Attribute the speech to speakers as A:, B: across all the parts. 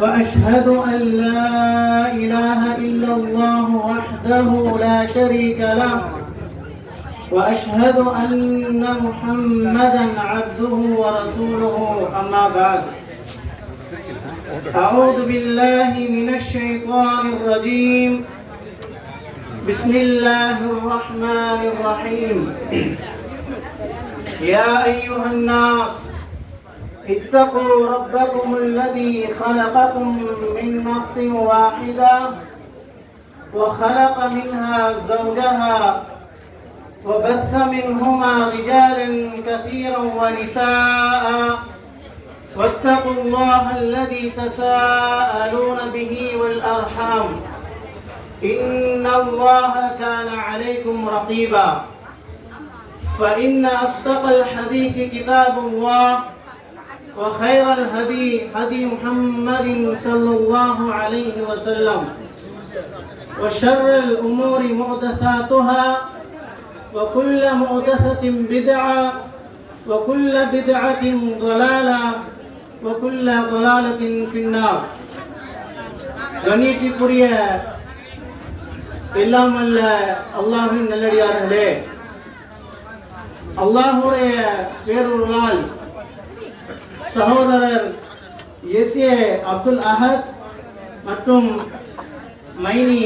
A: وأشهد أن لا إله إلا الله وحده لا شريك له. وأشهد أن محمدا عبده ورسوله. أما بعد. أعوذ بالله من الشيطان الرجيم. بسم الله الرحمن الرحيم. يا أيها الناس اتقوا ربكم الذي خلقكم من نفس واحدة وخلق منها زوجها وبث منهما رجالا كثيرا ونساء. واتقوا الله الذي تساءلون به والأرحام. إن الله كان عليكم رقيبا. فإن أصدق الحديث كتاب الله. وخير الهدي هدي محمد صلى الله عليه وسلم وشر الأمور محدثاتها وكل محدثة بدعة وكل بدعة ضلالة وكل ضلالة في النار கண்ணியத்திற்குரிய எல்லாம் அல்ல அல்லாஹின் நல்லடியார்களே அல்லாஹுடைய பேரொருளால் சகோதரர் எஸ் ஏ அப்துல் அஹத் மற்றும் மைனி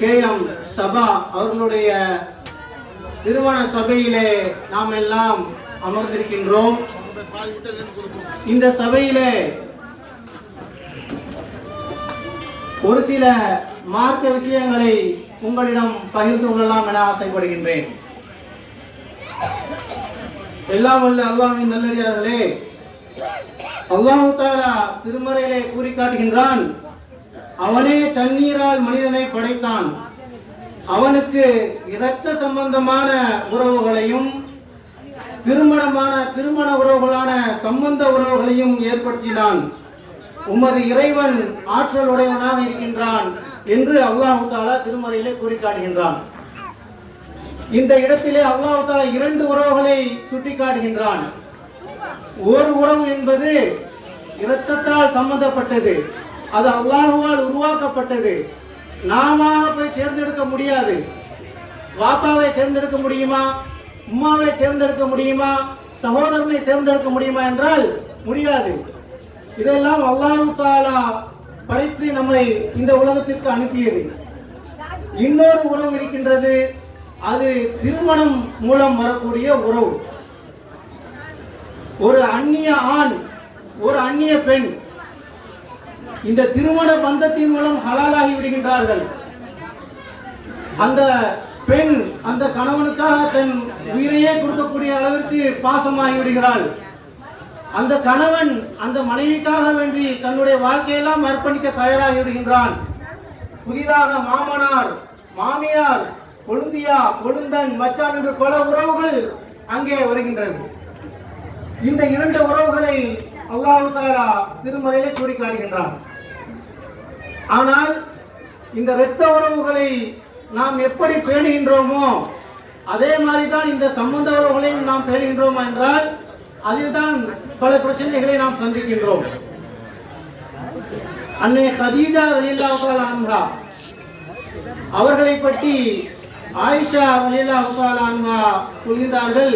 A: கே எம் சபா அவர்களுடைய திருமண சபையிலே நாம் எல்லாம் அமர்ந்திருக்கின்றோம். இந்த சபையிலே ஒரு சில மார்க்க விஷயங்களை உங்களிடம் பகிர்ந்து கொள்ளலாம் என ஆசைப்படுகின்றேன். எல்லாம் உள்ள அல்லாஹ்வின் நல்லடியார்களே அல்லாஹு தாலா திருமறையிலே கூறி காட்டுகின்றான் அவனே தண்ணீரால் மனிதனை படைத்தான். அவனுக்கு இரத்த சம்பந்தமான உறவுகளையும் திருமணமான திருமண உறவுகளான சம்பந்த உறவுகளையும் ஏற்படுத்தினான். உமது இறைவன் ஆற்றல் உடையவனாக இருக்கின்றான் என்று அல்லாஹு தாலா திருமறையிலே கூறி காட்டுகின்றான் இந்த இடத்திலே அல்லாஹு தாலா இரண்டு உறவுகளை சுட்டி காட்டுகின்றான் ஒரு உறவு என்பது இரத்தத்தால் சம்பந்தப்பட்டது. அது அல்லாஹுவால் உருவாக்கப்பட்டது. நாம போய் தேர்ந்தெடுக்க முடியாது. வாப்பாவை தேர்ந்தெடுக்க முடியுமா? உம்மாவை தேர்ந்தெடுக்க முடியுமா? சகோதரனை தேர்ந்தெடுக்க முடியுமா என்றால் முடியாது. இதெல்லாம் அல்லாஹு தாலா படைத்து நம்மை இந்த உலகத்திற்கு அனுப்பியது. இன்னொரு உறவு இருக்கின்றது. அது திருமணம் மூலம் வரக்கூடிய உறவு. ஒரு அந்நிய ஆண் ஒரு அந்நிய பெண் இந்த திருமண பந்தத்தின் மூலம் ஹலாலாகி விடுகின்றார்கள். அந்த பெண் அந்த கணவனுக்காக தன் உயிரையே கொடுக்கக்கூடிய அளவிற்கு பாசமாகி விடுகிறாள். அந்த கணவன் அந்த மனைவிக்காக வேண்டி தன்னுடைய வாழ்க்கையெல்லாம் அர்ப்பணிக்க தயாராகி விடுகின்றான். புதிதாக மாமனார் மாமியார் கொழுந்தியா கொழுந்தன் மச்சான் என்று பல உறவுகள் அங்கே வருகின்றது இந்த இரண்டு உறவுகளை அல்லாஹு தாலா திருமறையிலே கூறி காட்டுகின்றான் ஆனால் இந்த இரத்த உறவுகளை நாம் எப்படி பேணுகின்றோமோ அதே மாதிரி தான் இந்த சம்பந்த உறவுகளையும் நாம் பேணுகின்றோமா என்றால் அதில் தான் பல பிரச்சனைகளை நாம் சந்திக்கின்றோம். அன்னை ஹதீஜா ரலியல்லாஹு அன்ஹா அவர்களை பற்றி ஆயிஷா ரலியல்லாஹு அன்ஹா சொல்கின்றார்கள்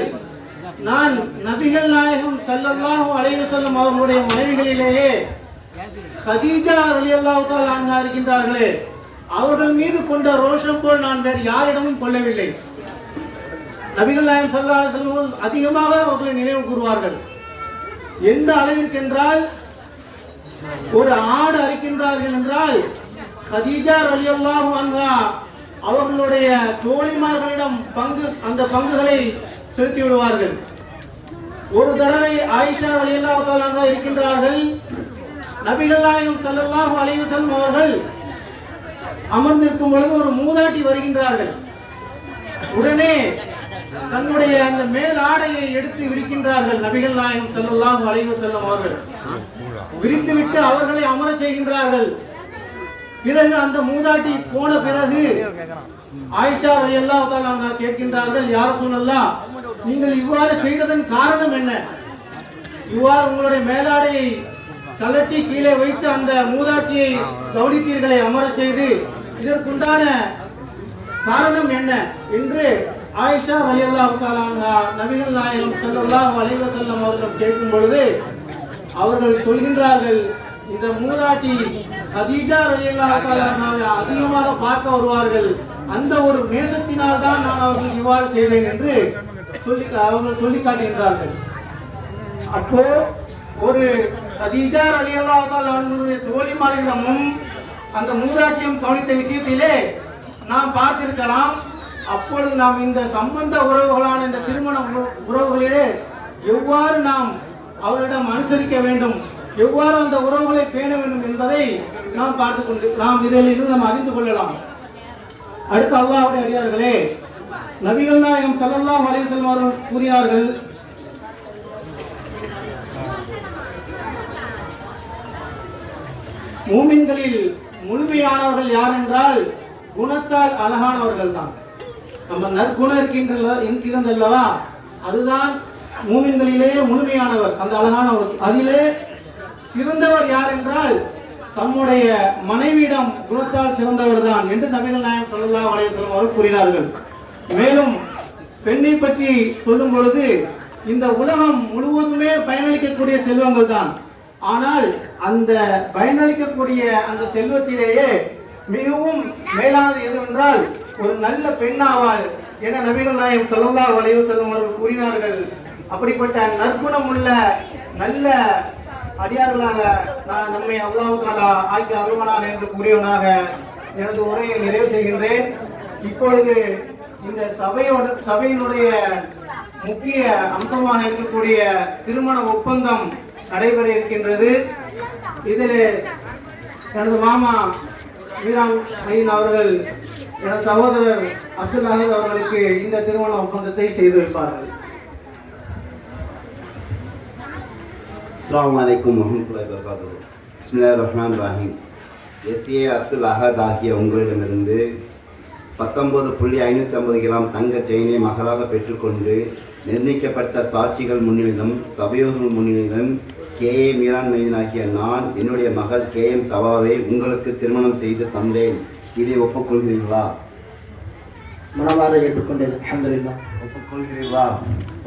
A: நான் நபிகள் நாயகம் ஸல்லல்லாஹு அலைய செல்லும் அவர்களுடைய மனைவிகளிலேயே ஹதீஜா அலியல்லாவுக்கால் அன்ஹா இருக்கின்றார்களே அவர்கள் மீது கொண்ட ரோஷம் போல் நான் வேறு யாரிடமும் கொள்ளவில்லை. நபிகள் நாயகம் செல்லாத அலைஹி அதிகமாக அவர்களை நினைவு கூறுவார்கள். எந்த அளவிற்கு என்றால் ஒரு ஆடு அரிக்கின்றார்கள் என்றால் ஹதீஜா ரலியல்லாஹு அன்ஹா அவர்களுடைய தோழிமார்களிடம் பங்கு அந்த பங்குகளை செலுத்தி விடுவார்கள். ஒரு தடவை ஆயிஷா ரலியல்லாஹு அன்ஹா இருக்கின்றார்கள். நபிகள் நாயகம் ஸல்லல்லாஹு அலைஹி வஸல்லம் அவர்கள் அமர்ந்திருக்கும் பொழுது ஒரு மூதாட்டி வருகின்றார்கள். உடனே தன்னுடைய அந்த மேல் ஆடையை எடுத்து விரிக்கின்றார்கள் நபிகள் நாயகம் ஸல்லல்லாஹு அலைஹி வஸல்லம் அவர்கள். விரித்துவிட்டு அவர்களை அமரச் செய்கின்றார்கள். பிறகு அந்த மூதாட்டி போன பிறகு ஆயிஷா ரலியல்லாஹு தஆலா கேட்கின்றார்கள் யார் சொல்லலாம் நீங்கள் இவ்வாறு செய்ததன் காரணம் என்ன? இவ்வாறு உங்களுடைய மேலாடையை கலட்டி கீழே வைத்து அந்த மூதாட்டியை கவனித்தீர்களை அமரச் செய்து. இதற்குண்டான காரணம் என்ன என்று ஆயிஷா ரலியல்லாஹு தஆலா நபிகள் நாயகம் ஸல்லல்லாஹு அலைஹி செல்லம் அவர்கள் கேட்கும் பொழுது அவர்கள் சொல்கின்றார்கள் இந்த மூதாட்டி ஹதீஜா ரலியல்லாஹு அதிகமாக பார்க்க வருவார்கள். அந்த ஒரு மேசத்தினால் தான் நான் அவர்கள் இவ்வாறு செய்தேன் என்று சொல்லி அவங்க சொல்லி காட்டுகின்றார்கள் அப்போ ஒரு ஹதீஜா ரலியல்லாஹு தஆலா அன்ஹுடைய தோழிமாரிடமும் அந்த மூதாட்டியம் கவனித்த விஷயத்திலே நாம் பார்த்திருக்கலாம். அப்பொழுது நாம் இந்த சம்பந்த உறவுகளான இந்த திருமண உறவுகளிலே எவ்வாறு நாம் அவரிடம் அனுசரிக்க வேண்டும் எவ்வாறு அந்த உறவுகளை பேண வேண்டும் என்பதை நாம் பார்த்து கொண்டு நாம் இதிலிருந்து நாம் அறிந்து கொள்ளலாம். அடுத்து அல்லாவுடைய அடியார்களே நபிகள் நாயகம் ஸல்லல்லாஹு அலைஹி அவர்கள் கூறினார்கள் மூமின்களில் முழுமையானவர்கள் யார் என்றால் குணத்தால் அழகானவர்கள் தான் நம்ம நற்குணம் இருக்கின்ற இருக்கிறதல்லவா அதுதான் மூமின்களிலே முழுமையானவர் அந்த அழகானவர். அதிலே சிறந்தவர் யார் என்றால் தம்முடைய மனைவியிடம் குணத்தால் சிறந்தவர் தான் என்று நபிகள் நாயகம் ஸல்லல்லாஹு அலைஹி அவர்கள் கூறினார்கள். மேலும் பெண்ணை பற்றி சொல்லும் பொழுது இந்த உலகம் முழுவதுமே பயனளிக்கக்கூடிய செல்வங்கள் தான். ஆனால் அந்த பயனளிக்கக்கூடிய அந்த செல்வத்திலேயே மிகவும் மேலானது எதுவென்றால் ஒரு நல்ல பெண்ணாவாள் என நபிகள் நாயம் ஸல்லல்லாஹு வளைவு செல்லும் அவர்கள் கூறினார்கள். அப்படிப்பட்ட நற்குணம் உள்ள நல்ல அடியார்களாக நான் நம்மை அல்லாஹ் ஆக்கி அருள்வனாக என்று கூறியவனாக எனது உரையை நிறைவு செய்கின்றேன். இப்பொழுது இந்த சபையோட சபையினுடைய முக்கிய அம்சமாக இருக்கக்கூடிய திருமண ஒப்பந்தம் நடைபெற இருக்கின்றது. இதில் எனது மாமா வீராம் மையின் அவர்கள் எனது சகோதரர் அப்துல் அஹத் அவர்களுக்கு இந்த திருமண ஒப்பந்தத்தை செய்து வைப்பார்கள்.
B: அஸ்லாம் அலைக்கும் வரமத்துல்லாஹி வபரகாத்துஹு. பிஸ்மில்லாஹிர் ரஹ்மான் ரஹீம். எஸ்ஏ அப்துல் அஹத் ஆகிய உங்களிடமிருந்து பத்தொன்பது புள்ளி ஐநூற்றி ஐம்பது கிராம் தங்க செயினை மகளாக பெற்றுக்கொண்டு நிர்ணயிக்கப்பட்ட சாட்சிகள் முன்னிலையிலும் சபையோர்கள் முன்னிலையிலும் கே. ஏ. மீரான் மைதீன் ஆகிய நான் என்னுடைய மகள் கே. எம். சவாவை உங்களுக்கு திருமணம் செய்து தந்தேன். இதை ஒப்புக்கொள்கிறீர்களா?
A: மனமாற ஏற்றுக்கொண்டேன். அல்ஹம்துலில்லாஹ்.
B: ஒப்புக்கொள்கிறீர்களா?